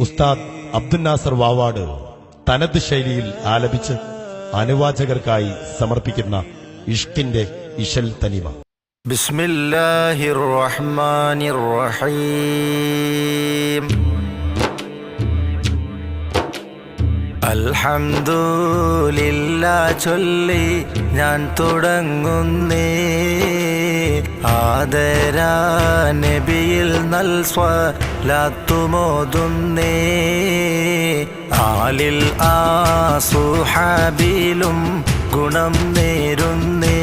ഉസ്താദ് അബ്ദുൽ നാസർ വാവാട് തനത് ശൈലിയിൽ ആലപിച്ച് അനുവാചകർക്കായി സമർപ്പിക്കുന്ന ഇഷ്കിന്റെ ഇശൽ തനിമ. ബിസ്മില്ലാഹിർ റഹ്മാനിർ റഹീം. അൽഹംദുലില്ല ചൊല്ലി ഞാൻ തുടങ്ങുന്നേ. ആദര നബിയിൽ നൽ സ്വലാത്തുമോതുന്നേ ആലിൽ ആ സുഹാബിലും ഗുണം നേരുന്നേ.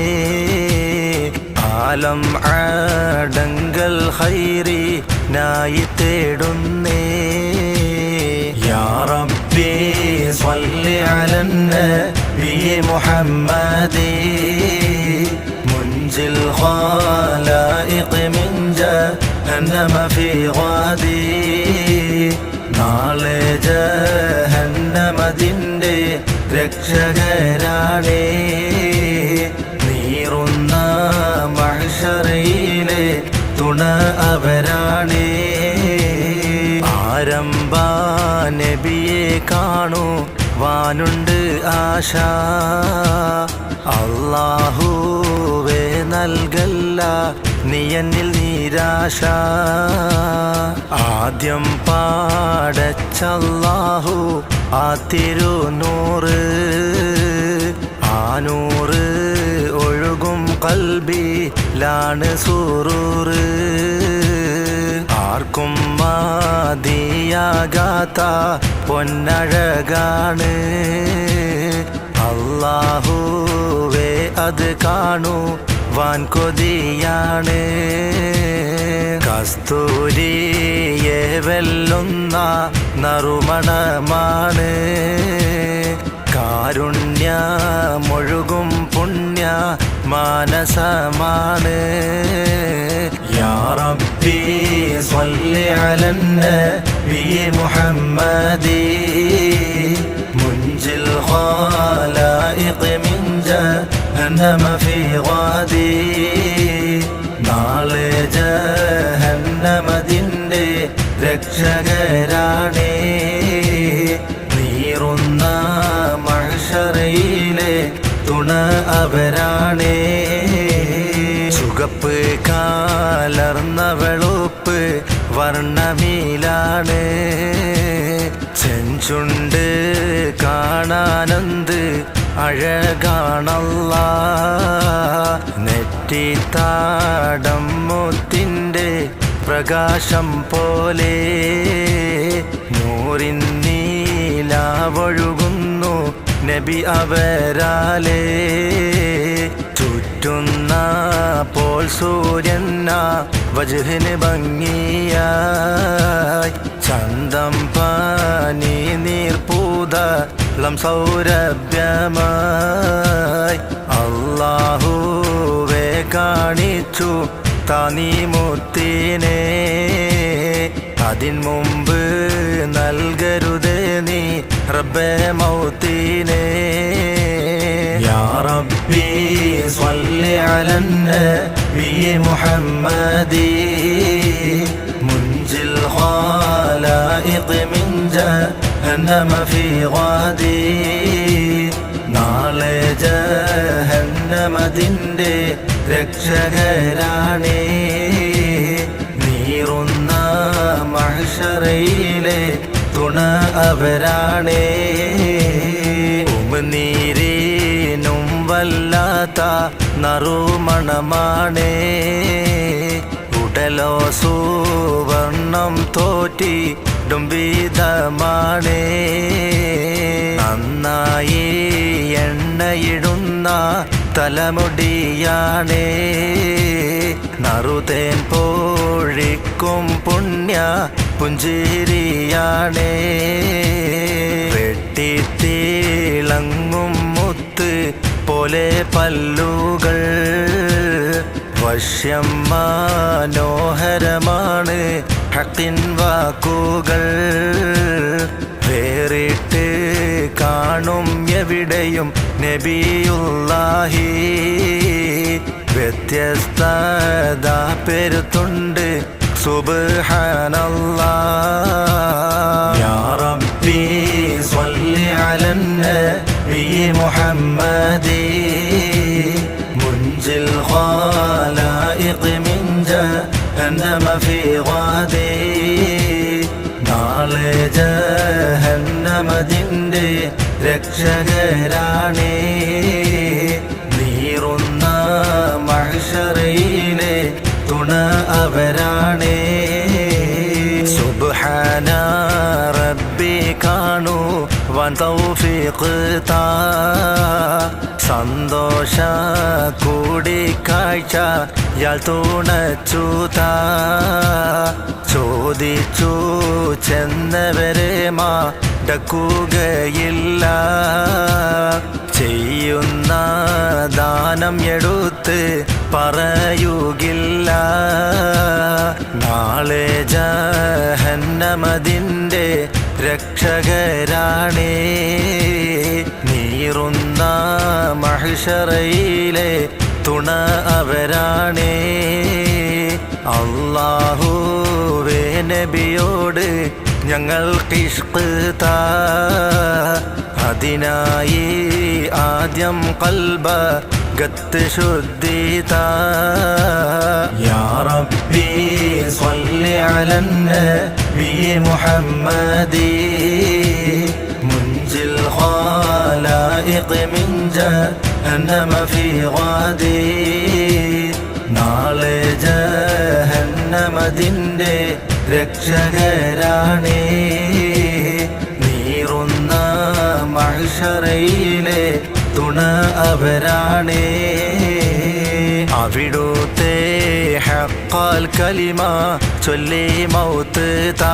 ആലം ആടങ്കൽ ഹൈറി നായി തേടുന്നേ. യാ റബ്ബി സ്വല്ലി അലന്ന ബി മുഹമ്മദി منجي الخلائق من جهنم في غادي നാളെ ജഹന്നമതിൻ്റെ രക്ഷകരാണേ നീറുന്ന മഹ്ഷറയിലെ തുണ അവരാണേ ആരംഭ കാണൂ. വാനുണ്ട് ആശ. അള്ളാഹുവേ നൽകല്ല നീയന്നിൽ നിരാശ. ആദ്യം പാടച്ചല്ലാഹു ആ തിരുനൂറ് ആനൂറ് നൂറ് ഒഴുകും കൽബിലാണ് സൂറൂറ്. ആർക്കും പൊന്നഴകാണ്. അള്ളാഹുവേ അത് കാണൂ വാൻ കൊതിയാണ് കസ്തൂരിയെ വെല്ലുന്ന നറുമണമാണ്. കാരുണ്യ മുഴുകും പുണ്യ മാനസമാണ്. യാ റബ്ബി സ്വല്ലി അലന്ന ബി മുഹമ്മദി منجي الخلائق من جهنم في غادي നാളെ ജഹന്നമതിൻ്റെ രക്ഷകരാണേ നീറുന്ന മഹ്ഷറയിലെ തുണ അവരാണേ ചുകപ്പ് കാലർന്ന വെളുപ്പ് വർണമീലാണ്. ചെഞ്ചുണ്ട് കാണാനന്ത് അഴകാണല്ല. നെറ്റിത്താടം മുത്തിന്റെ പ്രകാശം പോലെ നൂറിൻ നീലാവൊഴുകുന്നു നബി അവരാലേ. ചുറ്റുന്ന പോൽ സൂര്യന്ന വജുഹിന് ഭംഗിയായി. ചന്തം പാനി നീർപൂത ലം സൗരഭ്യമായി. അള്ളാഹുവേ കാണിച്ചു താനീ മുത്തിനെ അതിൻ മുമ്പ് നൽകരുതേ നീ റബ്ബെ മൗത്തിനെ. യാ റബ്ബി സ്വല്ലി അലന്ന ബി മുഹമ്മദി منجي الخلائق من جهنم في غادي നാളെ ജഹന്നമതിൻ്റെ രക്ഷകരാണേ നീറുന്ന മഹ്ഷറയിലെ തുണ അവരാണേ ഉമനീരിനും വല്ലാത്ത നറുമണമാണേ. ഉടലോ സുവർണം തോറ്റി ഡുംബിതമാണേ നന്നായി എണ്ണയിടുന്ന തലമുടിയാണേ. നറുതേൻ പോഴിക്കും പുണ്യ പുഞ്ചിരിയാണേ. വെട്ടിത്തിളങ്ങും പോലെ പല്ലുകൾ വശ്യം മനോഹരമാണ് ഹത്തിൻ വാക്കുകൾ. വേറിട്ട് കാണും എവിടെയും നബിയുള്ളാഹി. വ്യത്യസ്തത പെരുത്തുണ്ട്. സുബ്ഹാനല്ലാ. യാ റബ്ബി സ്വല്ലി അലന്ന النبي محمد منجي الخلائق من جهنم في غادي നാളെ ജഹന്നമതിൻ്റെ രക്ഷകരാണേ നീറുന്ന മഹ്ഷറയിലെ തുണ അവരാണേ സന്തോഷ കൂടിക്കാഴ്ച യാൾ തുണച്ചു താ ചോദിച്ചു ചെന്നവരെ മാടക്കുകയില്ല ചെയ്യുന്ന ദാനം എടുത്ത് പറയുകില്ല. നാളെ ജഹന്നമതിന്റെ രക്ഷകരാണേ. നീറുന്ന മഹിഷറയിലെ തുണ അവരാണേ. അള്ളാഹുവേ നബിയോട് ഞങ്ങൾ കിഷ്ക് താ. അതിനായി ആദ്യം കൽബ ഗത്ത് ശുദ്ധി താ. യാ റബ്ബി സ്വല്ലി അലൻ നബി മുഹമ്മദി منجي الخلائق من جهنم في غادي നാളെ ജഹന്നമതിൻ്റെ രക്ഷകരാണേ നീറുന്ന മഹ്ഷറയിലെ തുണ അവരാണേ അവിടുത്തെ ഹക്കാൽ കലിമ ചൊല്ലി മൗത്ത് താ.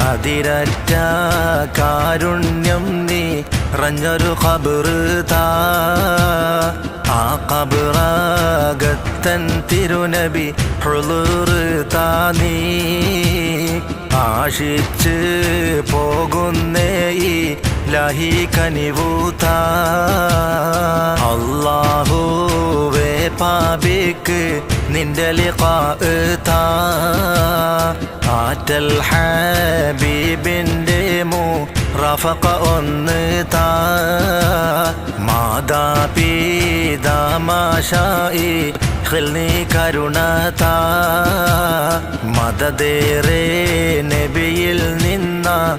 അതിരറ്റ കാരുണ്യം നീ റഞ്ഞൊരു കബറ് താ. ആ കബറാകത്തൻ തിരുനബി ഹുളുറ് താ നീ. ആശിച്ച് പോകുന്നേ ഈ ലഹി കനിവൂത്ത. അള്ളാഹുവേ പാപിക്ക് നിന്റെ ലിഖാ താ ആറ്റൽ ഹബീബിന്റെ മൂ റഫക ഒന്ന് താ. മാതാപിതാമാശായി ഖിൽനി കരുണ താ. മതദേറെ നബിയിൽ നിന്ന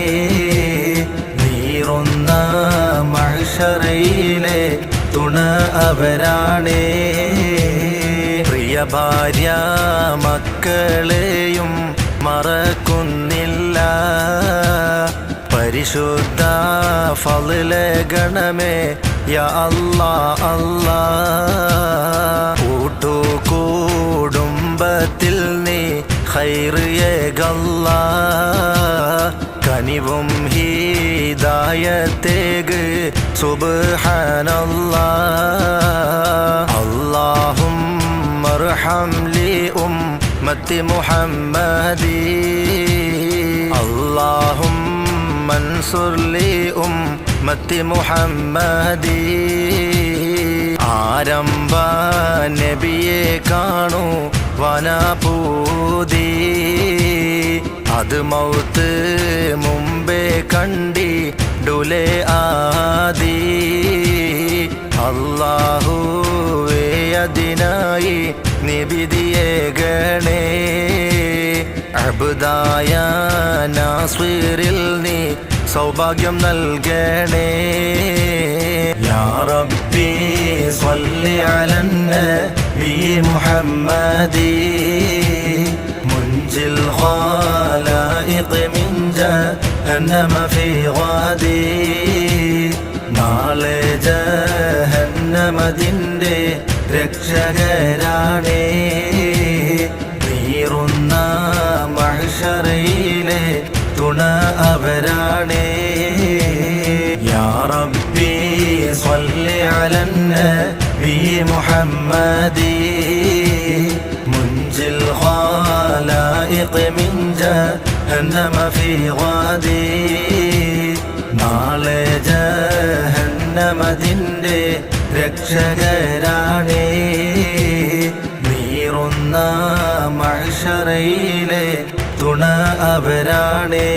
തുണ അവരാണേ. പ്രിയ ഭാര്യ മക്കളെയും മറക്കുന്നില്ല. പരിശുദ്ധ ഫലിലെ ഗണമേ യാ അല്ലാ അല്ലാ. കൂട്ടുകൂടുംബത്തിൽ നീ ഖൈറിയകല്ല കനിവും ഹീദായത്തേക്ക് സുബ്ഹാനല്ലാ അല്ലാഹും ارحم لي أمة محمدي اللهم انصر لي أمة محمدي ആരംഭ നബിയെ കാണൂ വനപൂതി അത് മൗത്ത് മുമ്പേ കണ്ടി ഡുലെ ആദി. അള്ളാഹുവേ അതിനായി നിബിതിയെ ഗണേ. അബുദായ നാസ്വീറിൽ നീ സൗഭാഗ്യം നൽകണേ. യാറബി സ്വല്ലി അലന്ന ബി മുഹമ്മദി. മുഞ്ചിൽ ഖാലായിഖ് മിൻ جهنم في غادي നാളെ ജഹന്നമതിൻ്റെ രക്ഷകരാണേ നീറുന്ന മഹ്ഷറയിലെ തുണ അവരാണേ യാ റബ്ബി സ്വല്ലി അലൻ നബി മുഹമ്മദി الخلائق من جهنم في غادي നാളെ ജഹന്നമതിൻ്റെ രക്ഷകരാണേ നീറുന്ന മഷറയിലെ തുണ അവരാണേ